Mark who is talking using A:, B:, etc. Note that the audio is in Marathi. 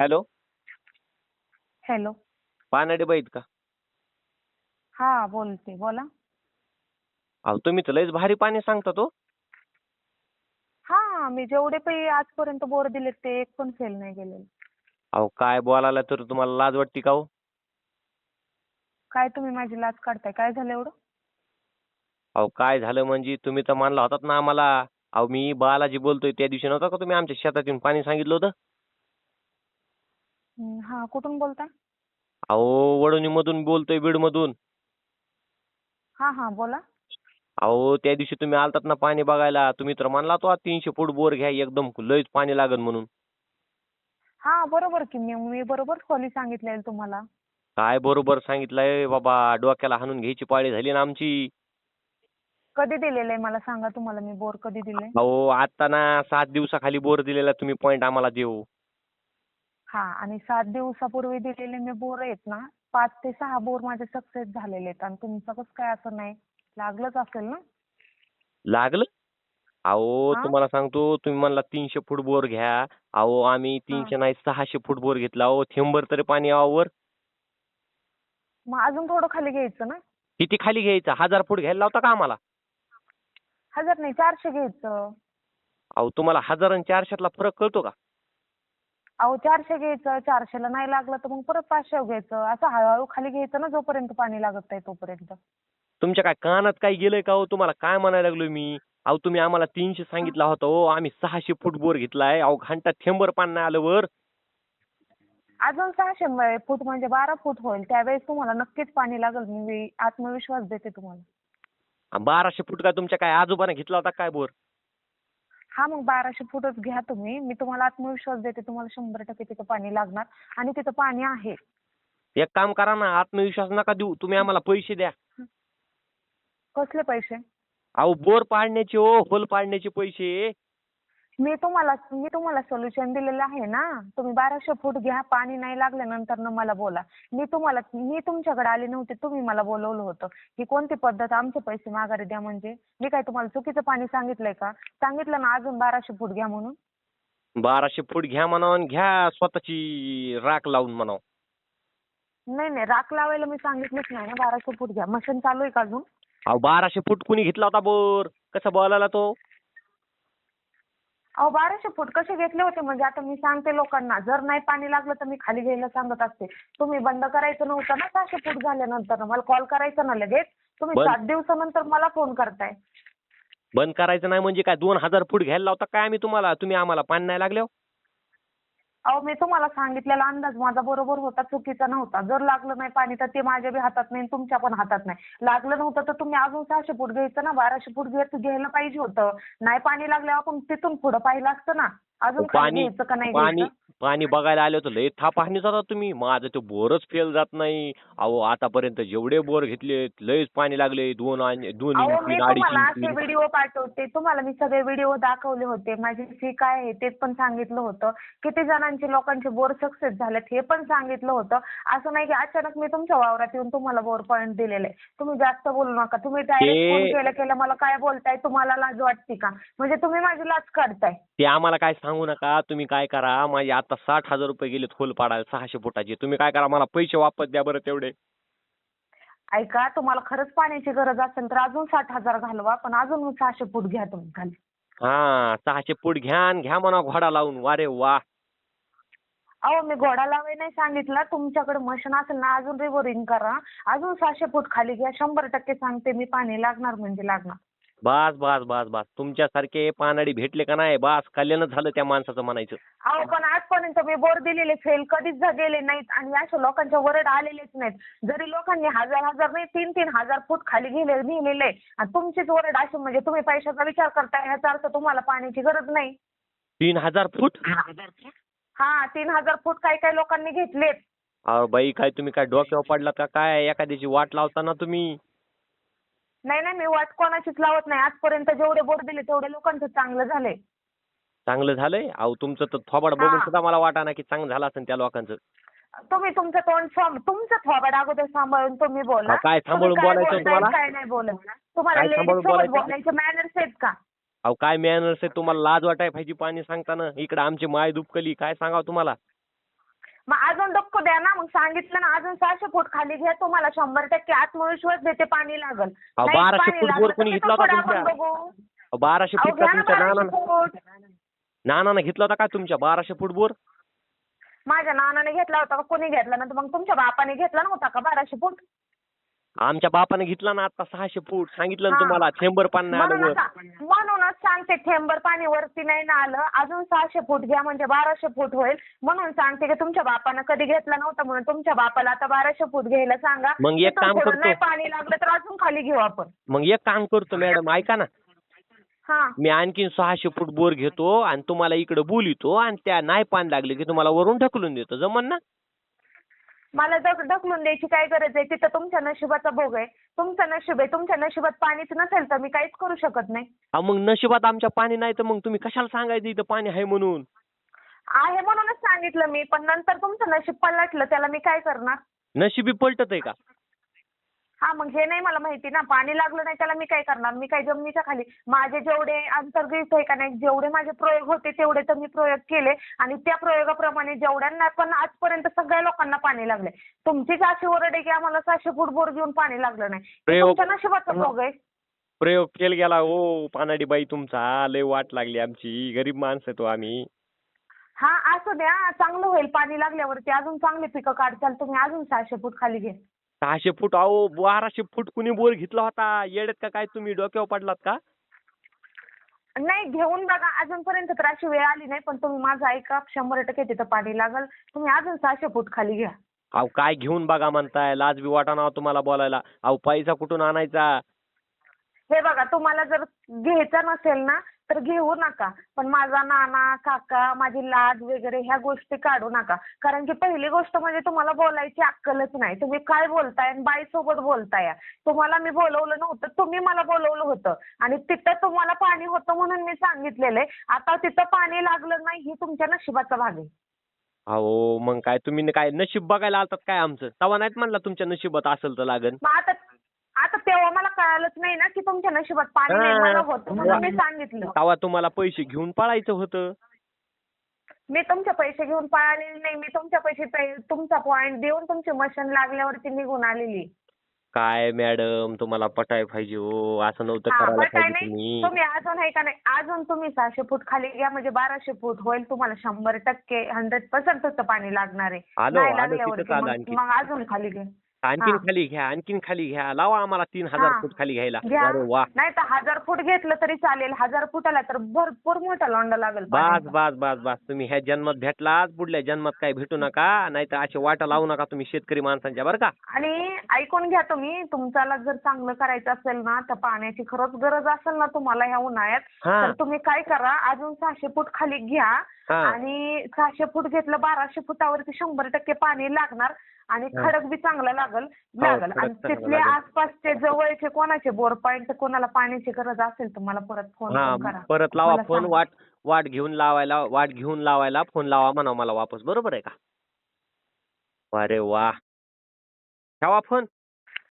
A: हॅलो.
B: हॅलो.
A: पानडे बाईत का?
B: हा बोलते बोला.
A: अहो तुम्ही तर लयच भारी पाणी सांगता तो.
B: हा मी जेवढे काही आजपर्यंत बोर दिलेत ते एक पण फेल नाही गेलेले
A: अहो काय बोलायला तर तुम्हाला लाज वाटते का हो?
B: काय तुम्ही माझी लाच काढताय? काय झालं एवढं?
A: अहो काय झालं म्हणजे तुम्ही तर मानला होतात ना आम्हाला. अहो मी बालाजी बोलतोय त्या दिवशी नव्हता का तुम्ही आमच्या शेतात येऊन पाणी सांगितलं होतं?
B: हं, कुठून बोलताय
A: अहो वडोणीमधून बोलतोय बीडमधून.
B: हा हा बोला.
A: अहो त्या दिवशी तुम्ही आलतात ना पाणी बघायला तुम्ही तर म्हणला तो तीनशे फूट बोर घ्या एकदम लयच पाणी लागल म्हणून.
B: हा बरोबर की मी मी बरोबर खोली सांगितलेली तुम्हाला.
A: काय बरोबर सांगितलंय बाबा डोक्याला हाणून घ्यायची पाळी झाली ना आमची.
B: कधी दिलेलं आहे मला सांगा तुम्हाला मी बोर कधी दिले
A: अहो आता ना सात दिवसाखाली बोर दिलेला तुम्ही पॉईंट आम्हाला देऊ.
B: हा आणि सात दिवसापूर्वी दिलेले मी बोर आहेत ना पाच ते सहा बोर माझे सक्सेस झालेले आहेत. आणि तुमचं कसं काय असं नाही? लागलंच असेल ना?
A: लागलं? अहो
B: हा?
A: तुम्हाला सांगतो तुम्ही म्हणला तीनशे फूट बोर घ्या. अहो आम्ही तीनशे नाही सहाशे फूट बोर घेतला. अहो थेंबर तरी पाणी यावं वर
B: मग अजून थोडं खाली घ्यायचं ना?
A: किती खाली घ्यायचं? हजार फूट घ्यायला लावता का आम्हाला?
B: हजार नाही चारशे घ्यायचं.
A: अहो तुम्हाला हजार आणि चारशेतला फरक कळतो का?
B: अहो चारशे घ्यायचं चारशेला नाही लागलं तर मग परत पाचशे घ्यायचं. असं हळूहळू खाली घ्यायचं ना जोपर्यंत पाणी लागत नाही तोपर्यंत.
A: तुमच्या काय कानात काय गेलंय का हो? तुम्हाला काय म्हणायला लागलोय मी? अहो तुम्ही आम्हाला तीनशे सांगितला होता हो. आम्ही सहाशे फूट बोर घेतलाय. अहो घंटा थेंबर पाणी नाही आलं वर.
B: अजून सहाशे म- फूट म्हणजे बारा फूट होईल. त्यावेळेस तुम्हाला नक्कीच पाणी लागेल. मी आत्मविश्वास देते तुम्हाला.
A: बाराशे फूट काय तुमच्या काय आजोबाने घेतला होता काय बोर?
B: हा मग बाराशे फूटच घ्या तुम्ही. मी तुम्हाला आत्मविश्वास देते तुम्हाला शंभर टक्के तिथं पाणी लागणार आणि तिथं पाणी आहे.
A: एक काम करा ना आत्मविश्वास नका देऊ. तुम्ही आम्हाला पैसे द्या.
B: कसले पैसे?
A: अहो बोर पाडण्याचे हो होल पाडण्याचे पैसे.
B: मी तुम्हाला मी तुम्हाला सोल्युशन दिलेलं आहे ना? तुम्ही बाराशे फूट घ्या पाणी नाही लागल्यानंतर न मला बोला. मी तुम्हाला मी तुमच्याकडे आले नव्हते तुम्ही मला बोलवलं होतं. की कोणती पद्धत? आमचे पैसे माघारी द्या म्हणजे. मी काय तुम्हाला चुकीचं पाणी सांगितलंय का? सांगितलं ना अजून बाराशे फूट घ्या म्हणून.
A: बाराशे फूट घ्या म्हणावं आणि घ्या स्वतःची राख लावून म्हणावं.
B: नाही नाही राख लावायला मी सांगितलंच नाही ना. बाराशे फूट घ्या. मशीन चालू आहे का अजून?
A: अहो बाराशे फूट कुणी घेतला होता बोर? कसा बोलायला तो?
B: अहो बाराशे फूट कसे घेतले होते? म्हणजे आता मी सांगते लोकांना जर नाही पाणी लागलं तर मी खाली घ्यायला सांगत असते. तुम्ही बंद करायचं नव्हतं ना सहाशे फूट झाल्यानंतर. मला कॉल करायचा ना लगेच. तुम्ही
A: बंद-
B: सात दिवसानंतर मला फोन करताय.
A: बंद करायचं नाही म्हणजे काय? दोन हजार फूट घ्यायला लावता काय आम्ही तुम्हाला? तुम्ही आम्हाला पाणी नाही लागले हो?
B: अहो मी तुम्हाला सांगितलेला अंदाज माझा बरोबर होता चुकीचा नव्हता. जर लागलं नाही पाणी तर ते माझ्या बी हातात नाही तुमच्या पण हातात नाही. लागलं नव्हतं तर तुम्ही अजून सहाशे फूट घ्यायचं ना? बाराशे फूट घ्यायचं घ्यायला पाहिजे होतं. नाही पाणी लागल्यावर आपण तिथून पुढं पाहिलं असतं ना? अजून
A: पाणी
B: घ्यायचं का नाही घ्यायचं?
A: पाणी बघायला आले होते लय थाप पाहणी जाता तुम्ही. माझं ते बोरच फेल जात नाही. अहो आतापर्यंत जेवढे बोर घेतले लयच पाणी लागले. दोन आणि दोन
B: अहो
A: इंच
B: मी
A: तीन, अडीच
B: तुम्हाला
A: इंच.
B: असे
A: तीन.
B: व्हिडिओ पाठवते. तुम्हाला मी सगळे व्हिडिओ दाखवले होते. माझी फी काय आहे ते पण सांगितलं होतं. किती जणांचे लोकांचे बोर सक्सेस झालेत हे पण सांगितलं होतं. असं नाही की अचानक मी तुमच्या वावरात येऊन तुम्हाला बोर पॉईंट दिलेले तुम्ही जास्त बोलू नका. तुम्ही डायरेक्ट फोन केलं केलं मला काय बोलताय तुम्हाला लाज वाटते का? म्हणजे तुम्ही माझी लाज काढताय
A: ते आम्हाला काय सांगू नका. तुम्ही काय करा माझे आता साठ हजार रुपये गेलेत होल पाडायला सहाशे फुटाचे. तुम्ही काय करा मला पैसे वापस द्या बरं तेवढे.
B: ऐका तुम्हाला खरंच पाण्याची गरज असेल तर अजून साठ हजार घालवा पण अजून सहाशे फूट घ्या तुम्ही खाली.
A: हा सहाशे फूट घ्या आणि घ्या म्हणा घोडा लावून. वारे वा.
B: अहो मी घोडा लावाय नाही सांगितलं. तुमच्याकडे मशीन असेल ना अजून रिव्हरिंग करा. अजून सहाशे फूट खाली घ्या. शंभर टक्के सांगते मी पाणी लागणार म्हणजे लागणार.
A: बस बस बस बस. तुमच्यासारखे पानाडी भेटले का नाही? बस कल्याणच झालं त्या माणसाचं म्हणायचं.
B: अहो पण आजपर्यंत मी बोर दिलेले फेल कधीच गेले नाहीत आणि अशा लोकांच्या वरड आलेलेच नाहीत. जरी लोकांनी हजार हजार नाही तीन तीन हजार फूट खाली गेले लिहिलेले आणि तुमचीच वरड अशी म्हणजे तुम्ही पैशाचा विचार करताय ह्याचा अर्थ तुम्हाला पाण्याची गरज नाही.
A: तीन हजार फूट?
B: हा तीन हजार फूट काही काही लोकांनी घेतलेत.
A: अहो बाई काय तुम्ही काय डोक्यावर पडलात का? काय एखाद्याची वाट लावता ना तुम्ही?
B: नाही नाही मी वाट कोणाचीच लावत नाही. आजपर्यंत जेवढे बोर दिले तेवढे लोकांचं चांगलं झालंय.
A: चांगलं झालंय? अहो तुमचं तर थोबाड बघून
B: हा.
A: सुद्धा मला वाटाना की चांगलं झालं असेल त्या लोकांचं.
B: तुम्ही तुमचं तोंड सांभ तुमचं थोबाड अगोदर सांभाळून तुम्ही बोला.
A: काय सांभाळून
B: तुम्ही काय
A: बोलायचं
B: बोलताय,
A: तुम्हाला?
B: काय नाही बोलत. तुम्हाला
A: काय
B: लेडीज
A: सांभाळून
B: सोबत
A: बोलायचं?
B: बोलायचे मॅनर्स आहेत का?
A: अहो काय मॅनर्स आहे तुम्हाला लाज वाटाय पाहिजे पाणी सांगताना. इकडे आमची माय दुबकली काय सांगावं तुम्हाला?
B: मग अजून डक्को द्या ना. मग सांगितलं ना अजून सहाशे फूट खाली घ्या. तुम्हाला शंभर टक्के आत्मविश्वास देते पाणी लागल.
A: अहो,
B: नाही
A: बाराशे
B: पाणी
A: फूट बोर कोणी घेतला होता
B: आपण
A: तुमच्या?
B: बघू.
A: अहो, बाराशे
B: अहो,
A: फूट का
B: घ्या ना
A: तुमच्या
B: बाराशे
A: नानानं?
B: फूट.
A: नानानं घेतला होता का तुमच्या बाराशे फूट बोर?
B: माझ्या नानाने घेतला होता का? कोणी घेतला ना मग तुमच्या बापाने घेतला नव्हता का बाराशे फूट?
A: आमच्या बापाने घेतला ना आता सहाशे फूट. सांगितलं ना
B: हा.
A: तुम्हाला थेंबर पाणी नाही आलं
B: म्हणूनच
A: वर
B: म्हणूनच सांगते थेंबर पाणी वरती नाही ना आलं. अजून सहाशे फूट घ्या म्हणजे बाराशे फूट होईल. म्हणून सांगते की तुमच्या बापानं कधी घेतला नव्हता म्हणून तुमच्या बापाला आता बाराशे फूट घ्यायला सांगा.
A: मग एक
B: तिथून
A: काम
B: पुढं
A: करतो.
B: नाही पाणी लागलं तर अजून खाली घेऊ आपण.
A: मग एक काम करतो मॅडम ऐका ना.
B: हा.
A: मी आणखीन सहाशे फूट बोर घेतो आणि तुम्हाला इकडे बोलितो आणि त्या नाही पाणी लागले की तुम्हाला वरून ढकलून देतो. जमन ना?
B: मला ढक- ढकलून द्यायची काय गरज आहे? तिथं तुमच्या नशिबाचा भोग आहे. तुमचं नशीब आहे. तुमच्या नशिबात पाणीच नसेल तर मी काहीच करू शकत नाही.
A: अहो, मग नशिबात आमच्या पाणी नाही तर मग तुम्ही कशाला सांगायचं इथं पाणी आहे म्हणून?
B: आहे म्हणूनच सांगितलं मी पण नंतर तुमचं नशीब पलटलं त्याला मी काय करणार?
A: नशिबी पलटत आहे का?
B: हा मग हे नाही मला माहिती ना पाणी लागलं नाही त्याला मी काय करणार? मी काय जमिनीच्या खाली? माझे जेवढे अंतर्गत आहे का नाही जेवढे माझे प्रयोग होते तेवढे तर मी प्रयोग केले आणि त्या प्रयोगाप्रमाणे जेवढ्यांना पण आजपर्यंत सगळ्या लोकांना पाणी लागले तुमचीच अशी ओरड आहे की आम्हाला सहाशे फूट बोर घेऊन पाणी लागलं नाही. हे
A: प्रयोग-
B: तुमच्या नशिबाचा भोग आहे.
A: प्रयोग केला गेला ओ पानाडी बाई तुमचा लय वाट लागली आमची गरीब माणसं तो आम्ही.
B: हा असू द्या चांगलं होईल पाणी लागल्यावरती. अजून चांगली पिकं काढताल तुम्ही अजून सहाशे फूट खाली घे.
A: सहाशे फूट अहो बाराशे फूट कुणी बोर घेतला होता? येड्यात का काय तुम्ही? डोक्यावर पडलात का?
B: नाही घेऊन बघा. अजूनपर्यंत तर अशी वेळ आली नाही पण तुम्ही माझं ऐका. शंभर टक्के तिथं पाणी लागल. तुम्ही अजून सहाशे फूट खाली घ्या.
A: अहो काय घेऊन बघा म्हणताय? लाज बी वाटाणा तुम्हाला बोलायला. अहो पैसा कुठून आणायचा?
B: हे बघा तुम्हाला जर घ्यायचं नसेल ना तर घेऊ नका. पण माझा नाना काका माझी लाज वगैरे ह्या गोष्टी काढू नका. कारण की पहिली गोष्ट म्हणजे तुम्हाला बोलायची अक्कलच नाही. तुम्ही काय बोलताय आणि बाईसोबत बोलताय? तुम्हाला मी बोलवलं नव्हतं तुम्ही मला बोलवलं होतं. आणि तिथं तुम्हाला पाणी होतं म्हणून मी सांगितलेलं आहे. आता तिथं पाणी लागलं नाही ही तुमच्या नशिबाचा भाग आहे.
A: अहो मग काय? तुम्ही न- काय नशीब बघायला आलतात काय आमचं? तवा नाहीत म्हणला तुमच्या नशिबात असेल तर लागन.
B: मग आता आता तेव्हा मला कळालंच नाही ना की तुमच्या नशिबात पाणी नाही. मला होतं. म्हणून मी सांगितलं.
A: तवा तुम्हाला पैसे घेऊन पळायचं होतं.
B: मी तुमचे पैसे घेऊन पळालेली नाही. मी तुमच्या पैसे पे- तुमचा पॉईंट देऊन तुमची मशीन लागल्यावरती निघून आलेली.
A: काय मॅडम तुम्हाला पटाय पाहिजे हो. असं नव्हतं
B: हा
A: करायला
B: पण काय
A: पाहिजे
B: नाही.
A: तुम्ही.
B: तुम्ही अजून आहे का नाही? अजून तुम्ही सहाशे फूट खाली घ्या. म्हणजे बाराशे फूट होईल. तुम्हाला शंभर टक्के हंड्रेड पर्सेंट पाणी लागणार आहे.
A: आलो,
B: नाही
A: आलो,
B: लागल्यावरती
A: तिथंच आलो
B: मग-
A: आणखी.
B: मग अजून खाली घे
A: आणखीन
B: हा.
A: खाली घ्या आणखीन खाली घ्या लावा आम्हाला तीन हजार
B: हा.
A: फूट खाली घ्यायला
B: घ्या
A: अरे वा
B: नाही तर हजार फूट घेतलं तरी चालेल हजार फुटाला तर भरपूर मोठा लोंडा लागेल
A: बस
B: पाण्याचा.
A: बस बस बस तुम्ही ह्या जन्मात भेटलात पुढल्या जन्मात काय भेटू नका नाही तर असे वाटा लावू नका तुम्ही शेतकरी माणसांच्या बरं का
B: आणि ऐकून घ्या तुम्ही तुमच्याला जर चांगलं करायचं असेल ना तर पाण्याची खरंच गरज असेल ना तुम्हाला ह्या उन्हाळ्यात
A: हा.
B: तर तुम्ही काय करा अजून सहाशे फूट खाली घ्या
A: हा.
B: आणि सहाशे फूट घेतलं बाराशे फुटावरती शंभर टक्के पाणी लागणार आणि. खडक बी चांगलं लागल
A: हो,
B: लागल. आणि तिथले. आसपासचे जवळचे कोणाचे बोर पॉईंट कोणाला पाण्याची गरज असेल तर मला परत फोन करा.
A: परत लावा फोन. वाट वाट घेऊन लावायला वाट घेऊन लावायला फोन लावा म्हणा मला वापस. बरोबर आहे का? अरे वा. ठेवा फोन